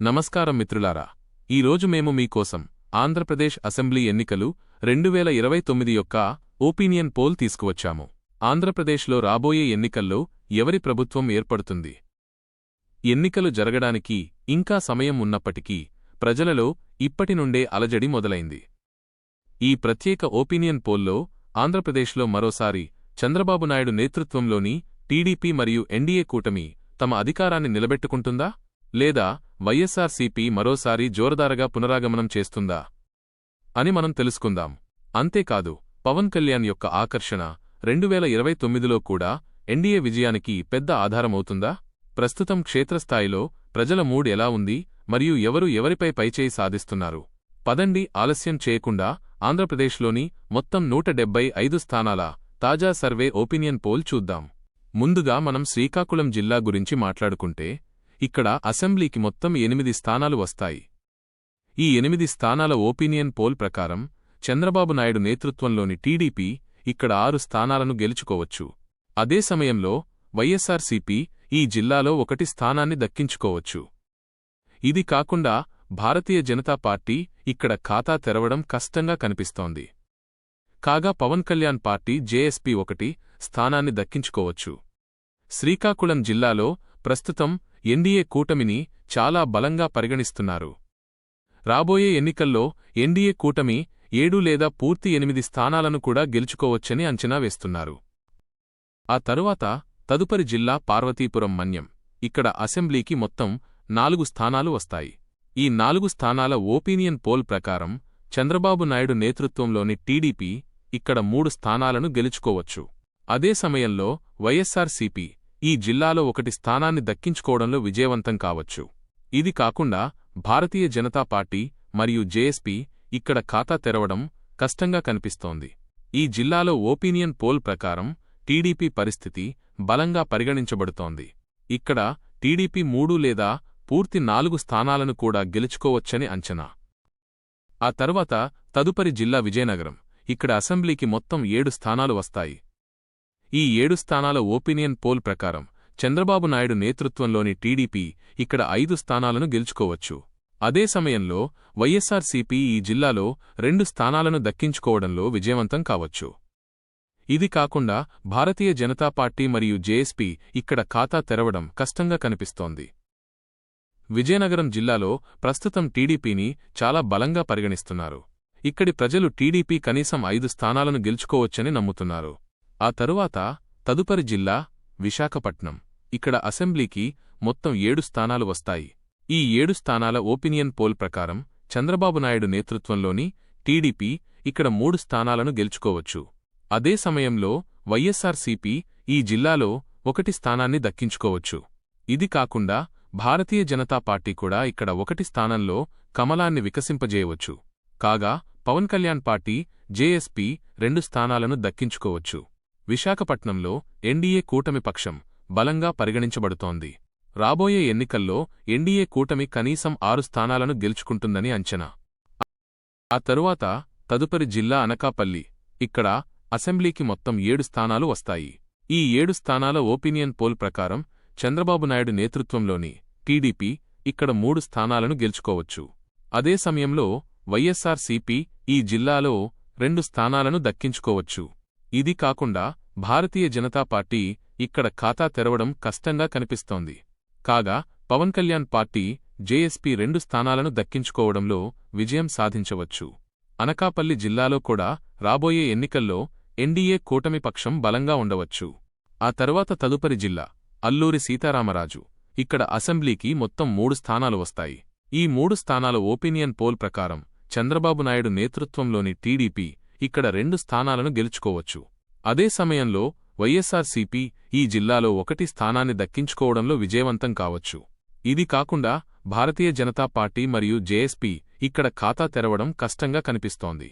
నమస్కారం మిత్రులారా. ఈరోజు మేము మీకోసం ఆంధ్రప్రదేశ్ అసెంబ్లీ ఎన్నికలు రెండు వేల ఇరవై తొమ్మిది యొక్క ఓపీనియన్ పోల్ తీసుకువచ్చాము. ఆంధ్రప్రదేశ్లో రాబోయే ఎన్నికల్లో ఎవరి ప్రభుత్వం ఏర్పడుతుంది? ఎన్నికలు జరగడానికి ఇంకా సమయం ఉన్నప్పటికీ ప్రజలలో ఇప్పటి నుండే అలజడి మొదలైంది. ఈ ప్రత్యేక ఓపీనియన్ పోల్లో ఆంధ్రప్రదేశ్లో మరోసారి చంద్రబాబు నాయుడు నేతృత్వంలోని టీడీపీ మరియు ఎన్డీఏ కూటమి తమ అధికారాన్ని నిలబెట్టుకుంటుందా? లేదా వైఎస్సార్సీపీ మరోసారి జోరదారగా పునరాగమనం చేస్తుందా? అని మనం తెలుసుకుందాం. అంతేకాదు పవన్ కళ్యాణ్ యొక్క ఆకర్షణ రెండువేల ఇరవై తొమ్మిదిలో కూడా ఎన్డీఏ విజయానికి పెద్ద ఆధారమవుతుందా? ప్రస్తుతం క్షేత్రస్థాయిలో ప్రజల మూడ్ ఎలా ఉంది? మరియు ఎవరు ఎవరిపై పైచేయి సాధిస్తున్నారు? పదండి ఆలస్యం చేయకుండా ఆంధ్రప్రదేశ్లోని మొత్తం నూట డెబ్బై ఐదు స్థానాల తాజా సర్వే ఒపీనియన్ పోల్ చూద్దాం. ముందుగా మనం శ్రీకాకుళం జిల్లా గురించి మాట్లాడుకుంటే ఇక్కడ అసెంబ్లీకి మొత్తం ఎనిమిది స్థానాలు వస్తాయి. ఈ ఎనిమిది స్థానాల ఒపీనియన్ పోల్ ప్రకారం చంద్రబాబు నాయుడు నేతృత్వంలోని టీడీపీ ఇక్కడ ఆరు స్థానాలను గెలుచుకోవచ్చు. అదే సమయంలో వైఎస్ఆర్సీపీ ఈ జిల్లాలో ఒకటి స్థానాన్ని దక్కించుకోవచ్చు. ఇది కాకుండా భారతీయ జనతా పార్టీ ఇక్కడ ఖాతా తెరవడం కష్టంగా కనిపిస్తోంది. కాగా పవన్ కళ్యాణ్ పార్టీ జేఎస్పీ ఒకటి స్థానాన్ని దక్కించుకోవచ్చు. శ్రీకాకుళం జిల్లాలో ప్రస్తుతం ఎన్డీఏ కూటమిని చాలా బలంగా పరిగణిస్తున్నారు. రాబోయే ఎన్నికల్లో ఎన్డీఏ కూటమి ఏడు లేదా పూర్తి ఎనిమిది స్థానాలను కూడా గెలుచుకోవచ్చని అంచనా వేస్తున్నారు. ఆ తరువాత తదుపరి జిల్లా పార్వతీపురం మన్యం ఇక్కడ అసెంబ్లీకి మొత్తం నాలుగు స్థానాలు వస్తాయి. ఈ నాలుగు స్థానాల ఓపీనియన్ పోల్ ప్రకారం చంద్రబాబు నాయుడు నేతృత్వంలోని టీడీపీ ఇక్కడ మూడు స్థానాలను గెలుచుకోవచ్చు. అదే సమయంలో వైఎస్సార్సీపీ ఈ జిల్లాలో ఒకటి స్థానాన్ని దక్కించుకోవడంలో విజయవంతం కావచ్చు. ఇది కాకుండా భారతీయ జనతా పార్టీ మరియు జేఎస్పీ ఇక్కడ ఖాతా తెరవడం కష్టంగా కనిపిస్తోంది. ఈ జిల్లాలో ఓపీనియన్ పోల్ ప్రకారం టీడీపీ పరిస్థితి బలంగా పరిగణించబడుతోంది. ఇక్కడ టీడీపీ మూడు లేదా పూర్తి నాలుగు స్థానాలను కూడా గెలుచుకోవచ్చని అంచనా. ఆ తర్వాత తదుపరి జిల్లా విజయనగరం. ఇక్కడ అసెంబ్లీకి మొత్తం ఏడు స్థానాలు వస్తాయి. ఈ ఏడు స్థానాల ఓపినియన్ పోల్ ప్రకారం చంద్రబాబు నాయుడు నేతృత్వంలోని టీడీపీ ఇక్కడ ఐదు స్థానాలను గెలుచుకోవచ్చు. అదే సమయంలో వైఎస్సార్సీపీ ఈ జిల్లాలో రెండు స్థానాలను దక్కించుకోవడంలో విజయవంతం కావచ్చు. ఇది కాకుండా భారతీయ జనతా పార్టీ మరియు జేఎస్పీ ఇక్కడ ఖాతా తెరవడం కష్టంగా కనిపిస్తోంది. విజయనగరం జిల్లాలో ప్రస్తుతం టీడీపీని చాలా బలంగా పరిగణిస్తున్నారు. ఇక్కడి ప్రజలు టీడీపీ కనీసం ఐదు స్థానాలను గెలుచుకోవచ్చని నమ్ముతున్నారు. ఆ తరువాత తదుపరి జిల్లా విశాఖపట్నం. ఇక్కడ అసెంబ్లీకి మొత్తం ఏడు స్థానాలు వస్తాయి. ఈ ఏడు స్థానాల ఓపినియన్ పోల్ ప్రకారం చంద్రబాబు నాయుడు నేతృత్వంలోని టీడీపీ ఇక్కడ మూడు స్థానాలను గెలుచుకోవచ్చు. అదే సమయంలో వైఎస్సార్సీపీ ఈ జిల్లాలో ఒకటి స్థానాన్ని దక్కించుకోవచ్చు. ఇది కాకుండా భారతీయ జనతా పార్టీ కూడా ఇక్కడ ఒకటి స్థానంలో కమలాన్ని వికసింపజేయవచ్చు. కాగా పవన్ కళ్యాణ్ పార్టీ జేఎస్పీ రెండు స్థానాలను దక్కించుకోవచ్చు. విశాఖపట్నంలో ఎన్డీఏ కూటమి పక్షం బలంగా పరిగణించబడుతోంది. రాబోయే ఎన్నికల్లో ఎన్డీఏ కూటమి కనీసం ఆరు స్థానాలను గెలుచుకుంటుందని అంచనా. ఆ తరువాత తదుపరి జిల్లా అనకాపల్లి ఇక్కడ అసెంబ్లీకి మొత్తం ఏడు స్థానాలు వస్తాయి. ఈ ఏడు స్థానాల ఓపినియన్ పోల్ ప్రకారం చంద్రబాబు నాయుడు నేతృత్వంలోని టీడీపీ ఇక్కడ మూడు స్థానాలను గెలుచుకోవచ్చు. అదే సమయంలో వైఎస్సార్సీపీ ఈ జిల్లాలో రెండు స్థానాలను దక్కించుకోవచ్చు. ఇది కాకుండా భారతీయ జనతా పార్టీ ఇక్కడ ఖాతా తెరవడం కష్టంగా కనిపిస్తోంది. కాగా పవన్ కళ్యాణ్ పార్టీ జేఎస్పీ రెండు స్థానాలను దక్కించుకోవడంలో విజయం సాధించవచ్చు. అనకాపల్లి జిల్లాలో కూడా రాబోయే ఎన్నికల్లో ఎన్డీఏ కూటమి పక్షం బలంగా ఉండవచ్చు. ఆ తర్వాత తదుపరి జిల్లా అల్లూరి సీతారామరాజు. ఇక్కడ అసెంబ్లీకి మొత్తం మూడు స్థానాలు వస్తాయి. ఈ మూడు స్థానాల ఓపీనియన్ పోల్ ప్రకారం చంద్రబాబు నాయుడు నేతృత్వంలోని టీడీపీ ఇక్కడ రెండు స్థానాలను గెలుచుకోవచ్చు. అదే సమయంలో వైఎస్సార్సీపీ ఈ జిల్లాలో ఒకటి స్థానాన్ని దక్కించుకోవడంలో విజయవంతం కావచ్చు. ఇది కాకుండా భారతీయ జనతా పార్టీ మరియు జేఎస్పీ ఇక్కడ ఖాతా తెరవడం కష్టంగా కనిపిస్తోంది.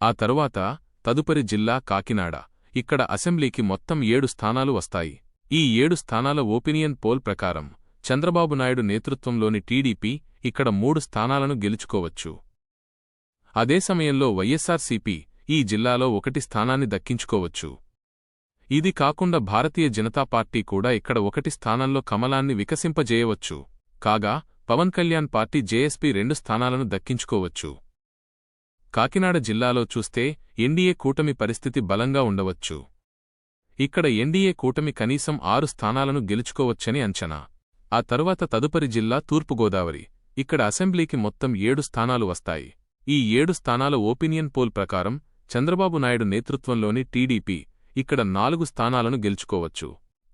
ఆ తరువాత తదుపరి జిల్లా కాకినాడ. ఇక్కడ అసెంబ్లీకి మొత్తం ఏడు స్థానాలు వస్తాయి. ఈ ఏడు స్థానాల ఓపినియన్ పోల్ ప్రకారం చంద్రబాబు నాయుడు నేతృత్వంలోని టీడీపీ ఇక్కడ మూడు స్థానాలను గెలుచుకోవచ్చు. అదే సమయంలో వైఎస్సార్సీపీ ఈ జిల్లాలో ఒకటి స్థానాన్ని దక్కించుకోవచ్చు. ఇది కాకుండా భారతీయ జనతా పార్టీ కూడా ఇక్కడ ఒకటి స్థానంలో కమలాన్ని వికసింపజేయవచ్చు. కాగా పవన్ కళ్యాణ్ పార్టీ జేఎస్పీ రెండు స్థానాలను దక్కించుకోవచ్చు. కాకినాడ జిల్లాలో చూస్తే ఎన్డీఏ కూటమి పరిస్థితి బలంగా ఉండవచ్చు. ఇక్కడ ఎన్డీఏ కూటమి కనీసం ఆరు స్థానాలను గెలుచుకోవచ్చని అంచనా. ఆ తరువాత తదుపరి జిల్లా తూర్పుగోదావరి. ఇక్కడ అసెంబ్లీకి మొత్తం ఏడు స్థానాలు వస్తాయి. ఈ ఏడు స్థానాల ఓపినియన్ పోల్ ప్రకారం చంద్రబాబు నాయుడు నేతృత్వంలోని టీడీపీ ఇక్కడ నాలుగు స్థానాలను గెలుచుకోవచ్చు.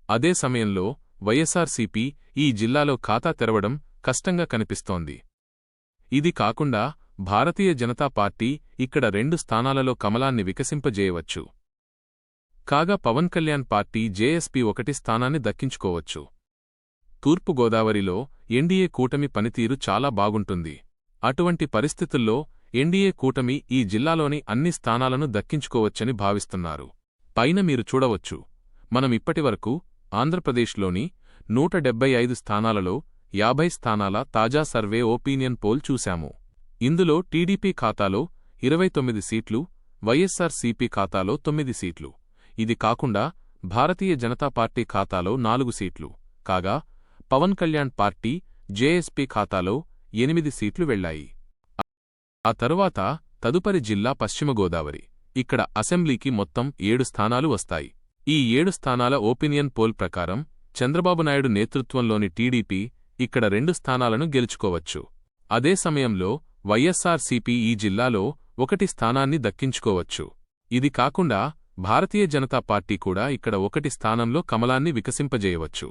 అదే సమయంలో వైఎస్సార్సీపీ ఈ జిల్లాలో ఖాతా తెరవడం కష్టంగా కనిపిస్తోంది. ఇది కాకుండా భారతీయ జనతా పార్టీ ఇక్కడ రెండు స్థానాలలో కమలాన్ని వికసింపజేయవచ్చు. కాగా పవన్ కళ్యాణ్ పార్టీ జేఎస్పీ ఒకటి స్థానాన్ని దక్కించుకోవచ్చు. తూర్పుగోదావరిలో ఎన్డీఏ కూటమి పనితీరు చాలా బాగుంటుంది. అటువంటి పరిస్థితుల్లో ఎన్డీఏ కూటమి ఈ జిల్లాలోని అన్ని స్థానాలను దక్కించుకోవచ్చని భావిస్తున్నారు. పైన మీరు చూడవచ్చు. మనం ఇప్పటివరకు ఆంధ్రప్రదేశ్లోని నూట డెబ్బై ఐదు స్థానాలలో యాభై స్థానాల తాజా సర్వే ఒపీనియన్ పోల్ చూశాము. ఇందులో టీడీపీ ఖాతాలో ఇరవై తొమ్మిది సీట్లు వైఎస్సార్సీపీ ఖాతాలో తొమ్మిది సీట్లు. ఇది కాకుండా భారతీయ జనతా పార్టీ ఖాతాలో నాలుగు సీట్లు. కాగా పవన్ కళ్యాణ్ పార్టీ జేఎస్పీ ఖాతాలో ఎనిమిది సీట్లు వెళ్ళాయి. ఆ తరువాత తదుపరి జిల్లా పశ్చిమ గోదావరి. ఇక్కడ అసెంబ్లీకి మొత్తం ఏడు స్థానాలు వస్తాయి. ఈ ఏడు స్థానాల ఓపినియన్ పోల్ ప్రకారం చంద్రబాబు నాయుడు నేతృత్వంలోని టీడీపీ ఇక్కడ రెండు స్థానాలను గెలుచుకోవచ్చు. అదే సమయంలో వైఎస్సార్సీపీ ఈ జిల్లాలో ఒకటి స్థానాన్ని దక్కించుకోవచ్చు. ఇది కాకుండా భారతీయ జనతా పార్టీ కూడా ఇక్కడ ఒకటి స్థానంలో కమలాన్ని వికసింపజేయవచ్చు.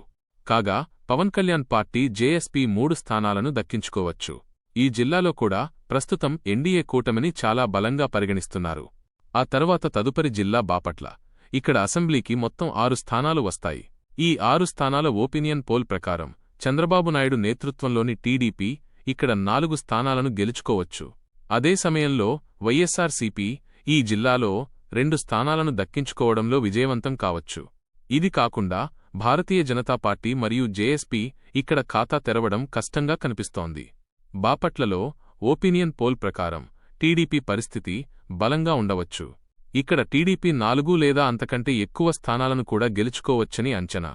కాగా పవన్ కళ్యాణ్ పార్టీ జేఎస్పీ మూడు స్థానాలను దక్కించుకోవచ్చు. ఈ జిల్లాలో కూడా ప్రస్తుతం ఎన్డీఏ కూటమిని చాలా బలంగా పరిగణిస్తున్నారు. ఆ తరువాత తదుపరి జిల్లా బాపట్ల. ఇక్కడ అసెంబ్లీకి మొత్తం ఆరు స్థానాలు వస్తాయి. ఈ ఆరు స్థానాల ఓపినియన్ పోల్ ప్రకారం చంద్రబాబు నాయుడు నేతృత్వంలోని టీడీపీ ఇక్కడ నాలుగు స్థానాలను గెలుచుకోవచ్చు. అదే సమయంలో వైఎస్సార్సీపీ ఈ జిల్లాలో రెండు స్థానాలను దక్కించుకోవడంలో విజయవంతం కావచ్చు. ఇది కాకుండా భారతీయ జనతా పార్టీ మరియు జేఎస్పీ ఇక్కడ ఖాతా తెరవడం కష్టంగా కనిపిస్తోంది. బాపట్లలో ఓపినియన్ పోల్ ప్రకారం టీడీపీ పరిస్థితి బలంగా ఉండవచ్చు. ఇక్కడ టీడీపీ నాలుగు లేదా అంతకంటే ఎక్కువ స్థానాలను కూడా గెలుచుకోవచ్చని అంచనా.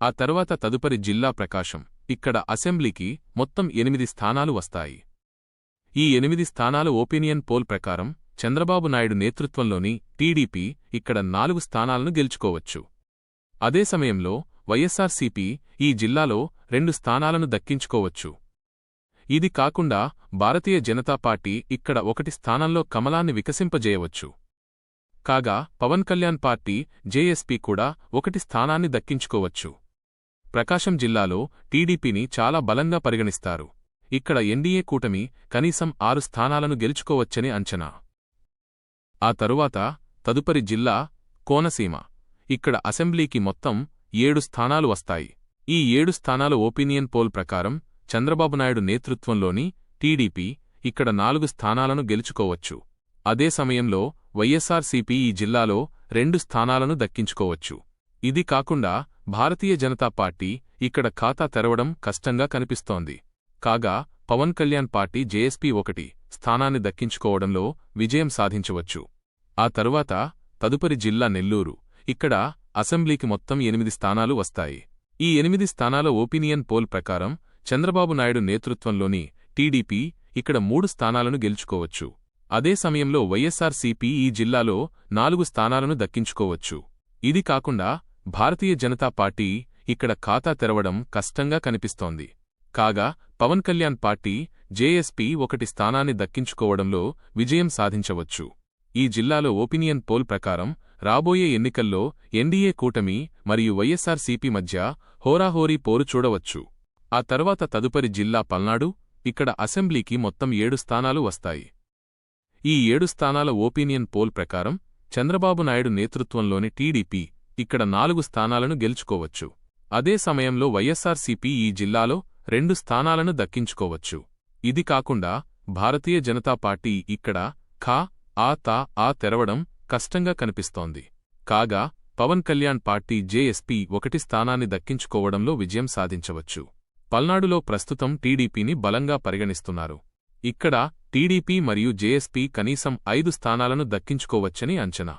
ఆ తర్వాత తదుపరి జిల్లా ప్రకాశం. ఇక్కడ అసెంబ్లీకి మొత్తం ఎనిమిది స్థానాలు వస్తాయి. ఈ ఎనిమిది స్థానాలు ఓపినియన్ పోల్ ప్రకారం చంద్రబాబు నాయుడు నేతృత్వంలోని టీడీపీ ఇక్కడ నాలుగు స్థానాలను గెలుచుకోవచ్చు. అదే సమయంలో వైఎస్సార్సీపీ ఈ జిల్లాలో రెండు స్థానాలను దక్కించుకోవచ్చు. ఇది కాకుండా భారతీయ జనతా పార్టీ ఇక్కడ ఒకటి స్థానంలో కమలాన్ని వికసింపజేయవచ్చు. కాగా పవన్ కళ్యాణ్ పార్టీ జేఎస్పీ కూడా ఒకటి స్థానాన్ని దక్కించుకోవచ్చు. ప్రకాశం జిల్లాలో టీడీపీని చాలా బలంగా పరిగణిస్తారు. ఇక్కడ ఎన్డీఏ కూటమి కనీసం ఆరు స్థానాలను గెలుచుకోవచ్చని అంచనా. ఆ తరువాత తదుపరి జిల్లా కోనసీమ. ఇక్కడ అసెంబ్లీకి మొత్తం ఏడు స్థానాలు వస్తాయి. ఈ ఏడు స్థానాల ఒపీనియన్ పోల్ ప్రకారం చంద్రబాబు నాయుడు నేతృత్వంలోని టీడీపీ ఇక్కడ నాలుగు స్థానాలను గెలుచుకోవచ్చు. అదే సమయంలో వైఎస్సార్సీపీ ఈ జిల్లాలో రెండు స్థానాలను దక్కించుకోవచ్చు. ఇది కాకుండా భారతీయ జనతా పార్టీ ఇక్కడ ఖాతా తెరవడం కష్టంగా కనిపిస్తోంది. కాగా పవన్ కళ్యాణ్ పార్టీ జేఎస్పీ ఒకటి స్థానాన్ని దక్కించుకోవడంలో విజయం సాధించవచ్చు. ఆ తరువాత తదుపరి జిల్లా నెల్లూరు. ఇక్కడ అసెంబ్లీకి మొత్తం ఎనిమిది స్థానాలు వస్తాయి. ఈ ఎనిమిది స్థానాల ఒపీనియన్ పోల్ ప్రకారం చంద్రబాబు నాయుడు నేతృత్వంలోని టీడీపీ ఇక్కడ మూడు స్థానాలను గెలుచుకోవచ్చు. అదే సమయంలో వైఎస్సార్సీపీ ఈ జిల్లాలో నాలుగు స్థానాలను దక్కించుకోవచ్చు. ఇది కాకుండా భారతీయ జనతా పార్టీ ఇక్కడ ఖాతా తెరవడం కష్టంగా కనిపిస్తోంది. కాగా పవన్ కళ్యాణ్ పార్టీ జేఎస్పీ ఒకటి స్థానాన్ని దక్కించుకోవడంలో విజయం సాధించవచ్చు. ఈ జిల్లాలో ఒపీనియన్ పోల్ ప్రకారం రాబోయే ఎన్నికల్లో ఎన్డీఏ కూటమి మరియు వైఎస్సార్సీపీ మధ్య హోరాహోరీ పోరు చూడవచ్చు. ఆ తర్వాత తదుపరి జిల్లా పల్నాడు ఇక్కడ అసెంబ్లీకి మొత్తం ఏడు స్థానాలు వస్తాయి. ఈ ఏడు స్థానాల ఓపీనియన్ పోల్ ప్రకారం చంద్రబాబు నాయుడు నేతృత్వంలోని టీడీపీ ఇక్కడ నాలుగు స్థానాలను గెలుచుకోవచ్చు. అదే సమయంలో వైఎస్సార్సీపీ ఈ జిల్లాలో రెండు స్థానాలను దక్కించుకోవచ్చు. ఇది కాకుండా భారతీయ జనతా పార్టీ ఇక్కడ ఖా ఆ తా ఆ తెరవడం కష్టంగా కనిపిస్తోంది. కాగా పవన్ కళ్యాణ్ పార్టీ జేఎస్పీ ఒకటి స్థానాన్ని దక్కించుకోవడంలో విజయం సాధించవచ్చు. పల్నాడులో ప్రస్తుతం టీడీపీని బలంగా పరిగణిస్తున్నారు. ఇక్కడ టీడీపీ మరియు జేఎస్పీ కనీసం ఐదు స్థానాలను దక్కించుకోవచ్చని అంచనా.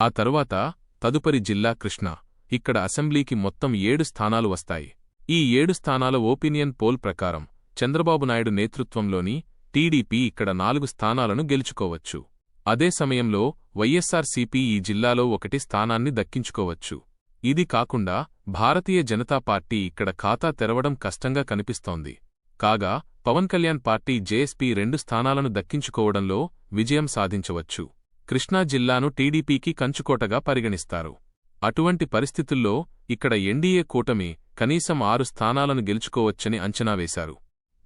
ఆ తరువాత తదుపరి జిల్లా కృష్ణ. ఇక్కడ అసెంబ్లీకి మొత్తం ఏడు స్థానాలు వస్తాయి. ఈ ఏడు స్థానాల ఓపినియన్ పోల్ ప్రకారం చంద్రబాబు నాయుడు నేతృత్వంలోని టీడీపీ ఇక్కడ నాలుగు స్థానాలను గెలుచుకోవచ్చు. అదే సమయంలో వైఎస్సార్సీపీ ఈ జిల్లాలో ఒకటి స్థానాన్ని దక్కించుకోవచ్చు. ఇది కాకుండా భారతీయ జనతా పార్టీ ఇక్కడ ఖాతా తెరవడం కష్టంగా కనిపిస్తోంది. కాగా పవన్ కళ్యాణ్ పార్టీ జేఎస్పీ రెండు స్థానాలను దక్కించుకోవడంలో విజయం సాధించవచ్చు. కృష్ణా జిల్లాను టీడీపీకి కంచుకోటగా పరిగణిస్తారు. అటువంటి పరిస్థితుల్లో ఇక్కడ ఎన్డీఏ కూటమి కనీసం ఆరు స్థానాలను గెలుచుకోవచ్చని అంచనా వేశారు.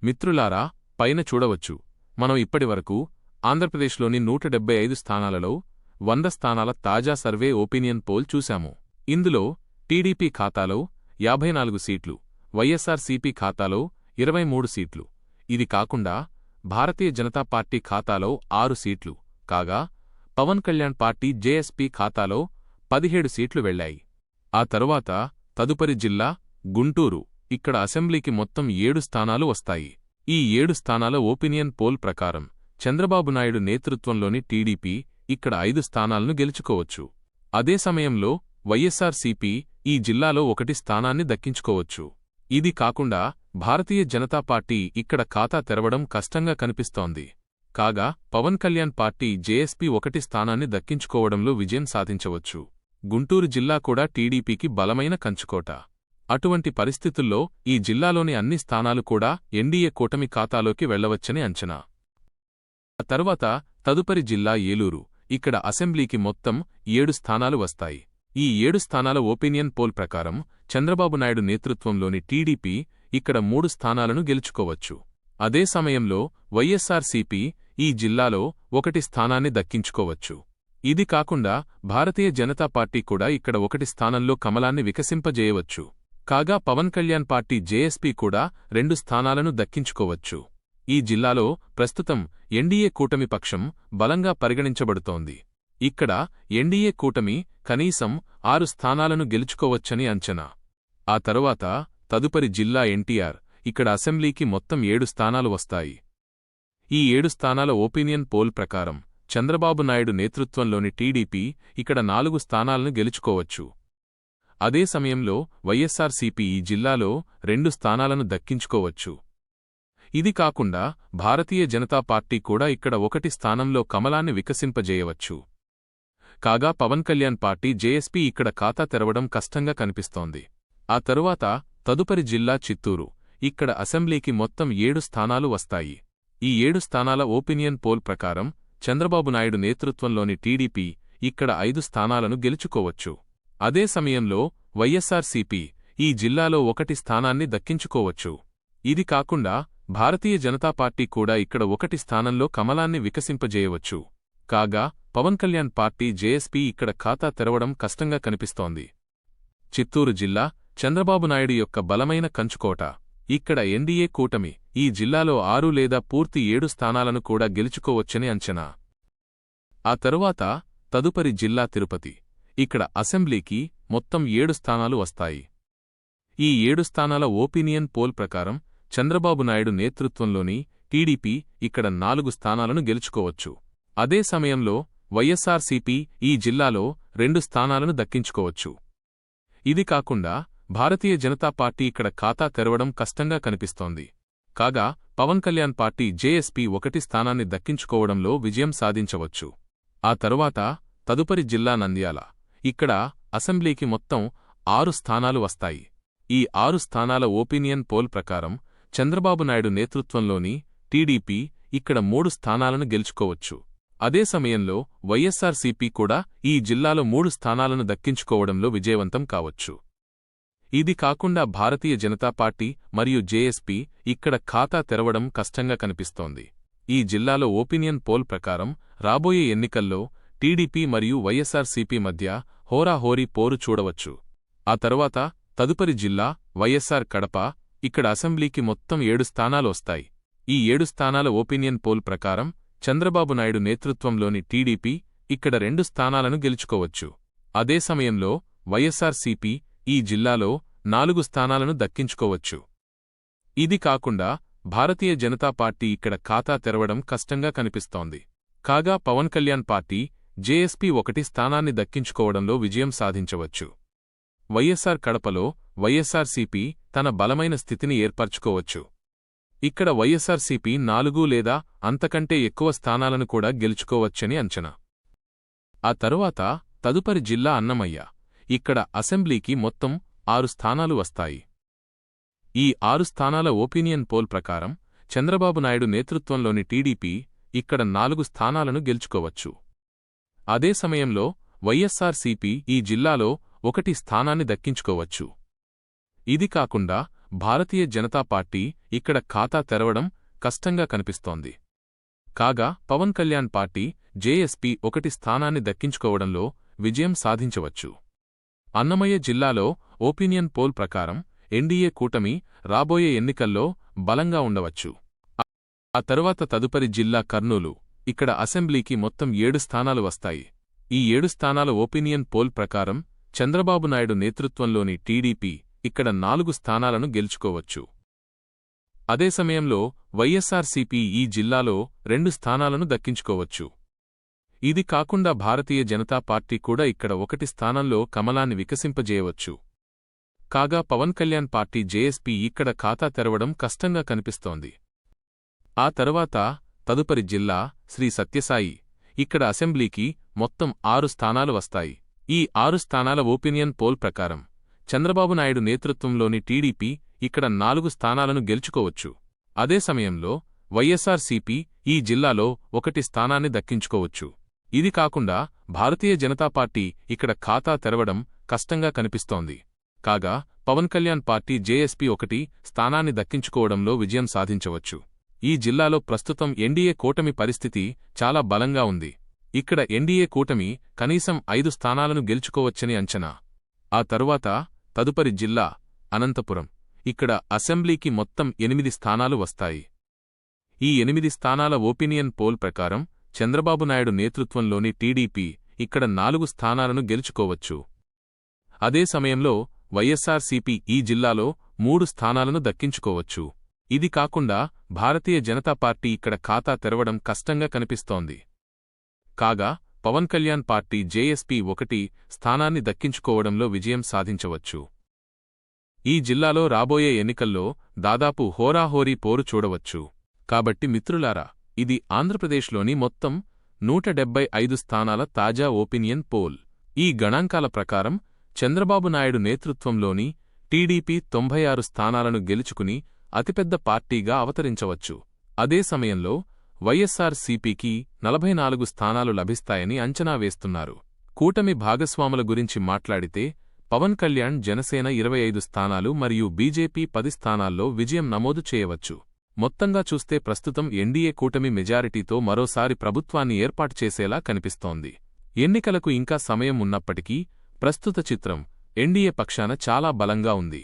మిత్రులారా పైన చూడవచ్చు. మనం ఇప్పటివరకు ఆంధ్రప్రదేశ్లోని నూట డెబ్బై ఐదు స్థానాలలో వంద స్థానాల తాజా సర్వే ఒపీనియన్ పోల్ చూశాము. ఇందులో టీడీపీ ఖాతాలో యాభై నాలుగు సీట్లు వైఎస్సార్సీపీ ఖాతాలో ఇరవై మూడు సీట్లు. ఇది కాకుండా భారతీయ జనతా పార్టీ ఖాతాలో ఆరు సీట్లు. కాగా పవన్ కళ్యాణ్ పార్టీ జేఎస్పీ ఖాతాలో పదిహేడు సీట్లు వెళ్ళాయి. ఆ తరువాత తదుపరి జిల్లా గుంటూరు. ఇక్కడ అసెంబ్లీకి మొత్తం ఏడు స్థానాలు వస్తాయి. ఈ ఏడు స్థానాల ఓపినియన్ పోల్ ప్రకారం చంద్రబాబు నాయుడు నేతృత్వంలోని టీడీపీ ఇక్కడ ఐదు స్థానాలను గెలుచుకోవచ్చు. అదే సమయంలో వైఎస్సార్సీపీ ఈ జిల్లాలో ఒకటి స్థానాన్ని దక్కించుకోవచ్చు. ఇది కాకుండా భారతీయ జనతా పార్టీ ఇక్కడ ఖాతా తెరవడం కష్టంగా కనిపిస్తోంది. కాగా పవన్ కళ్యాణ్ పార్టీ జేఎస్పీ ఒకటి స్థానాన్ని దక్కించుకోవడంలో విజయం సాధించవచ్చు. గుంటూరు జిల్లా కూడా టీడీపీకి బలమైన కంచుకోట. అటువంటి పరిస్థితుల్లో ఈ జిల్లాలోని అన్ని స్థానాలు కూడా ఎన్డీఏ కూటమి ఖాతాలోకి వెళ్ళవచ్చని అంచనా. ఆ తర్వాత తదుపరి జిల్లా ఏలూరు. ఇక్కడ అసెంబ్లీకి మొత్తం ఏడు స్థానాలు వస్తాయి. ఈ ఏడు స్థానాల ఒపీనియన్ పోల్ ప్రకారం చంద్రబాబు నాయుడు నేతృత్వంలోని టీడీపీ ఇక్కడ మూడు స్థానాలను గెలుచుకోవచ్చు. అదే సమయంలో వైఎస్సార్సీపీ ఈ జిల్లాలో ఒకటి స్థానాన్ని దక్కించుకోవచ్చు. ఇది కాకుండా భారతీయ జనతా పార్టీ కూడా ఇక్కడ ఒకటి స్థానంలో కమలాన్ని వికసింపజేయవచ్చు. కాగా పవన్ కళ్యాణ్ పార్టీ జేఎస్పీ కూడా రెండు స్థానాలను దక్కించుకోవచ్చు. ఈ జిల్లాలో ప్రస్తుతం ఎన్డీఏ కూటమి పక్షం బలంగా పరిగణించబడుతోంది. ఇక్కడ ఎన్డీఏ కూటమి కనీసం ఆరు స్థానాలను గెలుచుకోవచ్చని అంచనా. ఆ తరువాత తదుపరి జిల్లా ఎన్టీఆర్ ఇక్కడ అసెంబ్లీకి మొత్తం ఏడు స్థానాలు వస్తాయి. ఈ ఏడు స్థానాల ఒపీనియన్ పోల్ ప్రకారం చంద్రబాబు నాయుడు నేతృత్వంలోని టీడీపీ ఇక్కడ నాలుగు స్థానాలను గెలుచుకోవచ్చు. అదే సమయంలో వైఎస్సార్సీపీ ఈ జిల్లాలో రెండు స్థానాలను దక్కించుకోవచ్చు. ఇది కాకుండా భారతీయ జనతా పార్టీ కూడా ఇక్కడ ఒకటి స్థానంలో కమలాన్ని వికసింపజేయవచ్చు. కాగా పవన్ కళ్యాణ్ పార్టీ జేఎస్పీ ఇక్కడ ఖాతా తెరవడం కష్టంగా కనిపిస్తోంది. ఆ తరువాత తదుపరి జిల్లా చిత్తూరు. ఇక్కడ అసెంబ్లీకి మొత్తం ఏడు స్థానాలు వస్తాయి. ఈ ఏడు స్థానాల ఓపినియన్ పోల్ ప్రకారం చంద్రబాబు నాయుడు నేతృత్వంలోని టీడీపీ ఇక్కడ ఐదు స్థానాలను గెలుచుకోవచ్చు. అదే సమయంలో వైఎస్సార్సీపీ ఈ జిల్లాలో ఒకటి స్థానాన్ని దక్కించుకోవచ్చు. ఇది కాకుండా భారతీయ జనతా పార్టీ కూడా ఇక్కడ ఒకటి స్థానంలో కమలాన్ని వికసింపజేయవచ్చు. కాగా పవన్ కళ్యాణ్ పార్టీ జేఎస్పీ ఇక్కడ ఖాతా తెరవడం కష్టంగా కనిపిస్తోంది. చిత్తూరు జిల్లా చంద్రబాబు నాయుడు యొక్క బలమైన కంచుకోట. ఇక్కడ ఎన్డీఏ కూటమి ఈ జిల్లాలో ఆరు లేదా పూర్తి ఏడు స్థానాలను కూడా గెలుచుకోవచ్చని అంచనా. ఆ తరువాత తదుపరి జిల్లా తిరుపతి. ఇక్కడ అసెంబ్లీకి మొత్తం ఏడు స్థానాలు వస్తాయి. ఈ ఏడు స్థానాల ఓపినియన్ పోల్ ప్రకారం చంద్రబాబు నాయుడు నేతృత్వంలోని టీడీపీ ఇక్కడ నాలుగు స్థానాలను గెలుచుకోవచ్చు. అదే సమయంలో వైఎస్సార్సీపీ ఈ జిల్లాలో రెండు స్థానాలను దక్కించుకోవచ్చు. ఇది కాకుండా భారతీయ జనతా పార్టీ ఇక్కడ ఖాతా తెరవడం కష్టంగా కనిపిస్తోంది. కాగా పవన్ కళ్యాణ్ పార్టీ జేఎస్పీ ఒకటి స్థానాన్ని దక్కించుకోవడంలో విజయం సాధించవచ్చు. ఆ తరువాత తదుపరి జిల్లా నంద్యాల. ఇక్కడ అసెంబ్లీకి మొత్తం ఆరు స్థానాలు వస్తాయి. ఈ ఆరు స్థానాల ఓపీనియన్ పోల్ ప్రకారం చంద్రబాబు నాయుడు నేతృత్వంలోని టీడీపీ ఇక్కడ మూడు స్థానాలను గెలుచుకోవచ్చు. అదే సమయంలో వైఎస్సార్సీపీ కూడా ఈ జిల్లాలో మూడు స్థానాలను దక్కించుకోవడంలో విజయవంతం కావచ్చు. ఇది కాకుండా భారతీయ జనతా పార్టీ మరియు జేఎస్పీ ఇక్కడ ఖాతా తెరవడం కష్టంగా కనిపిస్తోంది. ఈ జిల్లాలో ఓపినియన్ పోల్ ప్రకారం రాబోయే ఎన్నికల్లో టీడీపీ మరియు వైఎస్సార్సీపీ మధ్య హోరాహోరీ పోరు చూడవచ్చు. ఆ తరువాత తదుపరి జిల్లా వైఎస్సార్ కడప ఇక్కడ అసెంబ్లీకి మొత్తం ఏడు స్థానాలు వస్తాయి. ఈ ఏడు స్థానాల ఓపినియన్ పోల్ ప్రకారం చంద్రబాబు నాయుడు నేతృత్వంలోని టీడీపీ ఇక్కడ రెండు స్థానాలను గెలుచుకోవచ్చు. అదే సమయంలో వైఎస్సార్సీపీ ఈ జిల్లాలో నాలుగు స్థానాలను దక్కించుకోవచ్చు. ఇది కాకుండా భారతీయ జనతా పార్టీ ఇక్కడ ఖాతా తెరవడం కష్టంగా కనిపిస్తోంది. కాగా పవన్ కళ్యాణ్ పార్టీ జేఎస్పీ ఒకటి స్థానాన్ని దక్కించుకోవడంలో విజయం సాధించవచ్చు. వైఎస్సార్ కడపలో వైఎస్సార్సీపీ తన బలమైన స్థితిని ఏర్పరచుకోవచ్చు. ఇక్కడ వైఎస్సార్సీపీ నాలుగు లేదా అంతకంటే ఎక్కువ స్థానాలను కూడా గెలుచుకోవచ్చని అంచనా. ఆ తరువాత తదుపరి జిల్లా అన్నమయ్య. ఇక్కడ అసెంబ్లీకి మొత్తం ఆరు స్థానాలు వస్తాయి. ఈ ఆరు స్థానాల ఒపీనియన్ పోల్ ప్రకారం చంద్రబాబు నాయుడు నేతృత్వంలోని టీడీపీ ఇక్కడ నాలుగు స్థానాలను గెలుచుకోవచ్చు. అదే సమయంలో వైఎస్సార్సీపీ ఈ జిల్లాలో ఒకటి స్థానాన్ని దక్కించుకోవచ్చు. ఇది కాకుండా భారతీయ జనతా పార్టీ ఇక్కడ ఖాతా తెరవడం కష్టంగా కనిపిస్తోంది. కాగా పవన్ కళ్యాణ్ పార్టీ జేఎస్పీ ఒకటి స్థానాన్ని దక్కించుకోవడంలో విజయం సాధించవచ్చు. అన్నమయ్య జిల్లాలో ఓపీనియన్ పోల్ ప్రకారం ఎన్డీఏ కూటమి రాబోయే ఎన్నికల్లో బలంగా ఉండవచ్చు. ఆ తరువాత తదుపరి జిల్లా కర్నూలు ఇక్కడ అసెంబ్లీకి మొత్తం ఏడు స్థానాలు వస్తాయి. ఈ ఏడు స్థానాల ఒపీనియన్ పోల్ ప్రకారం చంద్రబాబు నాయుడు నేతృత్వంలోని టీడీపీ ఇక్కడ నాలుగు స్థానాలను గెలుచుకోవచ్చు. అదే సమయంలో వైఎస్సార్సీపీ ఈ జిల్లాలో రెండు స్థానాలను దక్కించుకోవచ్చు. ఇది కాకుండా భారతీయ జనతా పార్టీ కూడా ఇక్కడ ఒకటి స్థానంలో కమలాన్ని వికసింపజేయవచ్చు. కాగా పవన్ కళ్యాణ్ పార్టీ జేఎస్పీ ఇక్కడ ఖాతా తెరవడం కష్టంగా కనిపిస్తోంది. ఆ తరువాత తదుపరి జిల్లా శ్రీ సత్యసాయి. ఇక్కడ అసెంబ్లీకి మొత్తం ఆరు స్థానాలు వస్తాయి. ఈ ఆరు స్థానాల ఒపీనియన్ పోల్ ప్రకారం. చంద్రబాబు నాయుడు నేతృత్వంలోని టీడీపీ ఇక్కడ నాలుగు స్థానాలను గెలుచుకోవచ్చు. అదే సమయంలో వైఎస్ఆర్సీపీ ఈ జిల్లాలో ఒకటి స్థానాన్ని దక్కించుకోవచ్చు. ఇది కాకుండా భారతీయ జనతా పార్టీ ఇక్కడ ఖాతా తెరవడం కష్టంగా కనిపిస్తోంది. కాగా పవన్ కళ్యాణ్ పార్టీ జేఎస్పీ ఒకటి స్థానాన్ని దక్కించుకోవడంలో విజయం సాధించవచ్చు. ఈ జిల్లాలో ప్రస్తుతం ఎన్డీఏ కూటమి పరిస్థితి చాలా బలంగా ఉంది. ఇక్కడ ఎన్డీఏ కూటమి కనీసం ఐదు స్థానాలను గెలుచుకోవచ్చని అంచనా. ఆ తరువాత తదుపరి జిల్లా అనంతపురం. ఇక్కడ అసెంబ్లీకి మొత్తం ఎనిమిది స్థానాలు వస్తాయి. ఈ ఎనిమిది స్థానాల ఒపీనియన్ పోల్ ప్రకారం చంద్రబాబు నాయుడు నేతృత్వంలోని టీడీపీ ఇక్కడ నాలుగు స్థానాలను గెలుచుకోవచ్చు. అదే సమయంలో వైఎస్సార్సీపీ ఈ జిల్లాలో మూడు స్థానాలను దక్కించుకోవచ్చు. ఇది కాకుండా భారతీయ జనతా పార్టీ ఇక్కడ ఖాతా తెరవడం కష్టంగా కనిపిస్తోంది. కాగా పవన్ కళ్యాణ్ పార్టీ జేఎస్పీ ఒకటి స్థానాన్ని దక్కించుకోవడంలో విజయం సాధించవచ్చు. ఈ జిల్లాలో రాబోయే ఎన్నికల్లో దాదాపు హోరాహోరీ పోరు చూడవచ్చు. కాబట్టి మిత్రులారా ఇది ఆంధ్రప్రదేశ్లోని మొత్తం నూట డెబ్బై ఐదు స్థానాల తాజా ఓపినియన్ పోల్. ఈ గణాంకాల ప్రకారం చంద్రబాబు నాయుడు నేతృత్వంలోని టీడీపీ తొంభై ఆరు స్థానాలను గెలుచుకుని అతిపెద్ద పార్టీగా అవతరించవచ్చు. అదే సమయంలో వైఎస్సార్ సిపికి నలభై నాలుగు స్థానాలు లభిస్తాయని అంచనా వేస్తున్నారు. కూటమి భాగస్వాముల గురించి మాట్లాడితే పవన్ కళ్యాణ్ జనసేన ఇరవై ఐదు స్థానాలు మరియు బీజేపీ పది స్థానాల్లో విజయం నమోదు చేయవచ్చు. మొత్తంగా చూస్తే ప్రస్తుతం ఎన్డీఏ కూటమి మెజారిటీతో మరోసారి ప్రభుత్వాన్ని ఏర్పాటు చేసేలా కనిపిస్తోంది. ఎన్నికలకు ఇంకా సమయం ఉన్నప్పటికీ ప్రస్తుత చిత్రం ఎన్డీఏ పక్షాన చాలా బలంగా ఉంది.